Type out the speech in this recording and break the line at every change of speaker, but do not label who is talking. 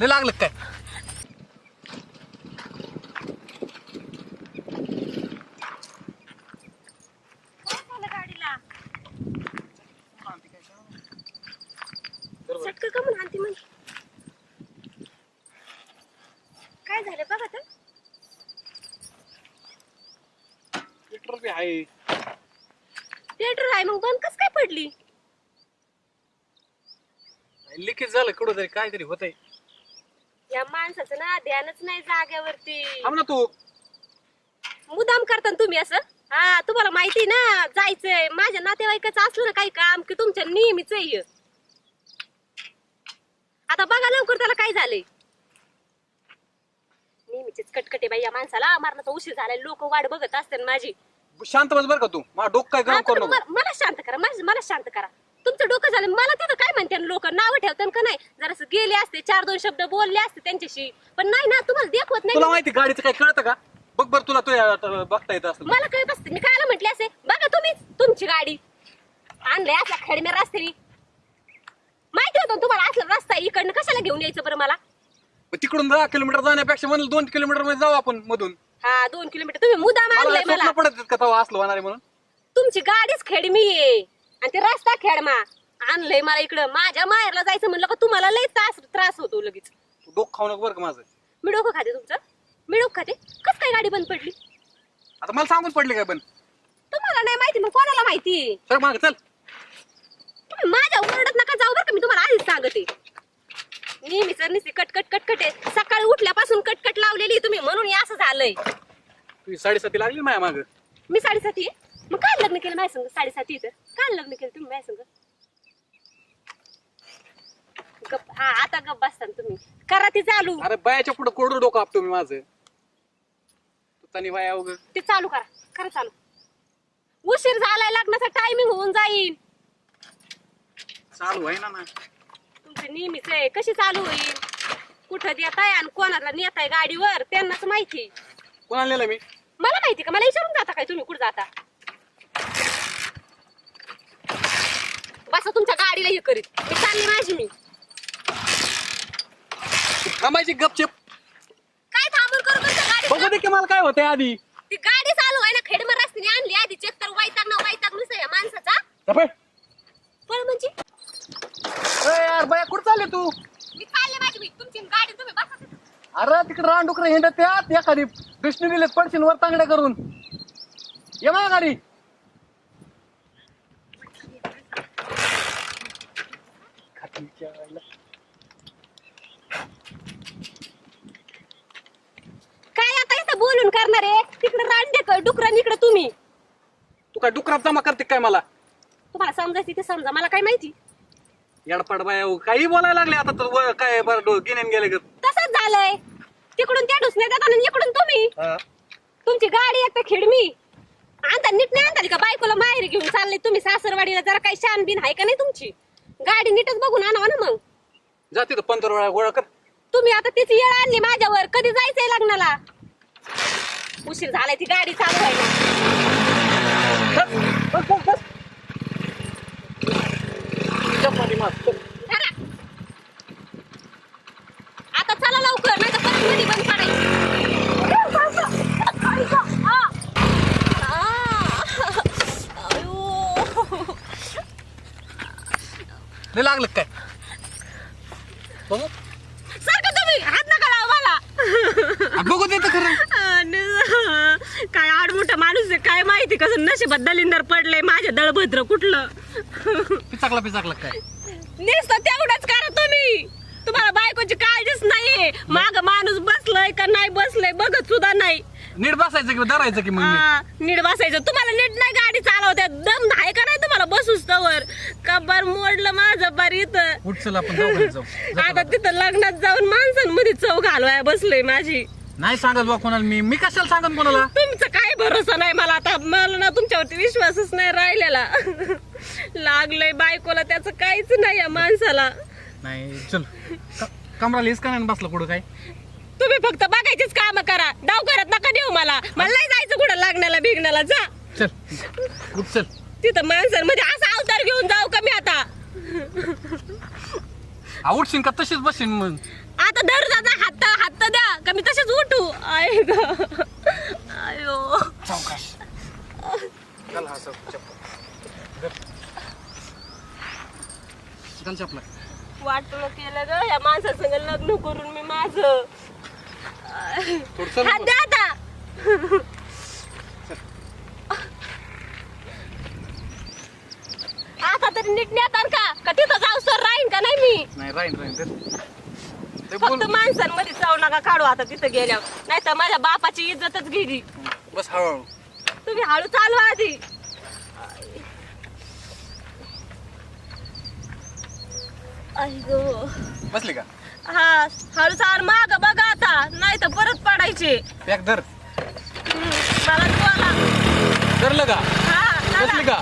लय लागलं काय?
गाडीला चटक का म्हणून आणते म्हणजे काय झालं बघा तर.
पेट्रोल बी आहे.
पेट्रोल आहे मग बंद कस काय पडली?
लिकेज झालं कुठं तरी काहीतरी होतंय.
या माणसाचं ना ध्यानच नाही जाग्यावरती
थांब ना तू.
मुदाम करता ना तुम्ही असं? हा तुम्हाला माहिती ना जायचंय. माझ्या नातेवाईकाचं असलं ना काही काम की तुमच्या नेहमीच आहे आता बघा लवकर त्याला काय झालंय. नेहमीचेच कटकटे बाई या माणसाला. मारण्याचा उशीर झालाय. लोक वाट बघत असते माझी.
शांत बस बरं का तू. मला डोकं काय
हा,
गरम
तर
करू नको.
मला मला शांत करा. माझं मला शांत करा. तुमचं डोकं झालं. मला तिथं काय म्हणते लोक? नाव ठेवतात का नाही? जरासं गेले असते चार दोन शब्द बोलले असते त्यांच्याशी. पण नाही ना तुम्हाला देखवत
तुला
नाही
माहिती गाडीचं काय कळतं का? बघ बरं तुला तुझ्या बघता येत असं
मला कळत असते. मी कायला म्हटले असे? बघा तुम्हीच तुमची गाडी. आणलंय असला खडमे रस्त्याने. माहिती होतं तुम्हाला असला रस्ता आहे, इकडनं? कशाला घेऊन यायचं बरं मला?
तिकडून दहा किलोमीटर जाण्यापेक्षा म्हणलं दोन किलोमीटरमध्ये जाऊ आपण मधून.
हा दोन किलोमीटर. तुम्ही मुदाम
मला
आणलंय मला.
पडत का तेव्हा असलं होणार म्हणून?
तुमची गाडीच खेडमी आहे. आणि ते रस्ता खेडमा. आणलंय मला इकडं. माझ्या माहेरला जायचं म्हणलं का तुम्हाला लय त्रास त्रास होतो लगेच.
तू डोकं खाऊ नको बरं का माझं.
मी डोकं खाते तुमचं? मी डोकं खाते? कस काय गाडी बंद पडली?
आता मला सांगून पडले काय पण.
तुम्हाला नाही माहिती मग कोणाला माहिती?
सर माग चल.
तुम्ही माझ्या ओरडत नका जाऊ बरं का मी तुम्हाला आधीच सांगते. नेहमी सर निसी कटकट कटकट आहे. सकाळी उठल्यापासून कटकट लावलेली तुम्ही म्हणून हे असं झालंय.
तुझी साडेसाती लागली माझ्या माग.
मी साडेसाती आहे? मग काय लग्न केलं माझ्या संग साडेसाती तर काय लग्न केलं तुम्ही माझ्या संग गप हा आता गप बसता ना तुम्ही. करा ती चालू.
अरे बायाच्या पुढे कोरडं डोकं आपतो मी माझं. बाया उग
ते चालू करा. करा चालू. उशीर झालाय लग्नाचा टायमिंग होऊन जाईल
चालू आहे ना ना.
तुमचे नेहमीच आहे. कशी चालू होईल? कुठं देताय आणि कोणाला नेताय गाडीवर? त्यांनाच माहिती.
कोणाला नेलं मी?
मला माहिती का? मला विचारून जाता काय तुम्ही कुठं जाता? बसा तुमच्या गाडीला हे करीत. मी चालली माझी मी.
थांबायची गपचेप.
काय थांबून करू तुमच्या
बघू
गाडी
दे की मला काय होतंय आधी.
ती गाडी चालू आहे ना खेडमर रस्त्याने आणली आधी चेक तर वैताग ना वैताग नुसतं या माणसाचा. पण म्हणजे.
ए यार बाया कुठं चालले तू?
मी चालले माझी मी. तुमची गाडी तुम्ही बसा तिथं.
अरे तिकडे रानडुकर हिंडत त्यात एखादी कृष्ण दिलेत पडशील वर तांगड्या करून. ये माझ्या गाडी.
काय आता इथं बोलून करणार आहे? तिकडे रांडे डुकरान इकडे तुम्ही.
तू काय डुकरात जमा करते काय मला?
तुम्हाला समजायची ते समजा मला काय माहिती?
येडपाड बाया काही बोलायला लागले आता तर व- काय बरं गेले ग.
तसंच झालंय. तिकडून त्या डुसने देतात आणि इकडून तुम्ही. तुमची गाडी एक तर खिडमी आणता नीट नाही आणता का? बायकोला माहेरी घेऊन चालले तुम्ही. सासरवाडीला जरा काही शान बिन आहे का नाही तुमची? गाडी नीटच बघून आणावा ना मग.
जाते तर पंधरा वेळा गोळा कर.
तुम्ही आता तिची येळ आणली माझ्यावर. कधी जायचंय लग्नाला? उशीर झालाय ती गाडी चालू आहे
बस, बस, बस, बस. चल पाठीमाग, चल.
धरा. आता चला लवकर नाही तर परत मध्ये बंद पडायची
लय लागलं काय? बघू.
सारखं तुम्ही हात नका लावा मला.
आ, बघू देत खरं.
आणि काय आडमोठा माणूस आहे काय माहिती कसं नशिबात दलिंदर पडलंय माझ्या दळभद्र कुठलं.
पिचाकला पिचाकला काय?
नुसतं तेवढंच करा तुम्ही. तुम्हाला बायकोची काळजीच नाहीये. माग माणूस बसलंय का नाही बसलंय बघत सुद्धा नाही.
नीट बसायचं की धरायचं की मग नीट?
हा, नीट बसायचं. तुम्हाला नीट नाही गाडी चालवत्या दम आहे का नाही तुम्हाला बसूच तवर कबर मोडलं माझं बार इथं.
उठ चल आपण जाऊ. घरी जाऊ
आता तिथं लग्नात जाऊन माणसांमध्ये चव घालवाय बसलोय माझी.
नाही सांगत बा कोणाला मी मी कशाला सांगत कोणाला?
तुमचं काय भरोसा नाही मला आता? मला ना तुमच्यावरती विश्वासच नाही राहिलेला. लागलंय बायकोला त्याचं काहीच नाही या माणसाला.
नाही चल. क- कमराला हिसका नाही बसला कुठं काय?
तुम्ही फक्त बघायचीच काम करा. डाव करत नका देऊ मला. मला नाही जायचं कुठं लागण्याला बिगण्याला जा.
चल. उठ चल.
तिथं माणसांमध्ये असा अवतार घेऊन जाऊ का मी आता
आ, उठशील का? तशीच बसशील मग.
आता धर दादा हात हात द्या. का मी तसेच उठू? आय ग. आयो.
सावकाश चल हा चप्पल चपला.
वाटलं केलं ग या माणसासंग लग्न करून मी माझं.
थोडं चल
हात द्या आता आता तरी नीट नेतात का? का तिथं जाऊ सर राहीन का नाही मी?
नाही राहीन राहीन बोल
फक्त माणसांमध्ये चाव नका काढू आता तिथं गेल्यावर. नाही तर माझ्या बापाची इज्जतच गेली.
बस हळूहळू.
तुम्ही हळू चालू आधी. आई गो.
बसली का?
हा हळू चाल माग बघा आता. नाही तर परत पडायचे.
पॅक धर.
हम्म, मला
धरलं का?
हा चला.
बसली का?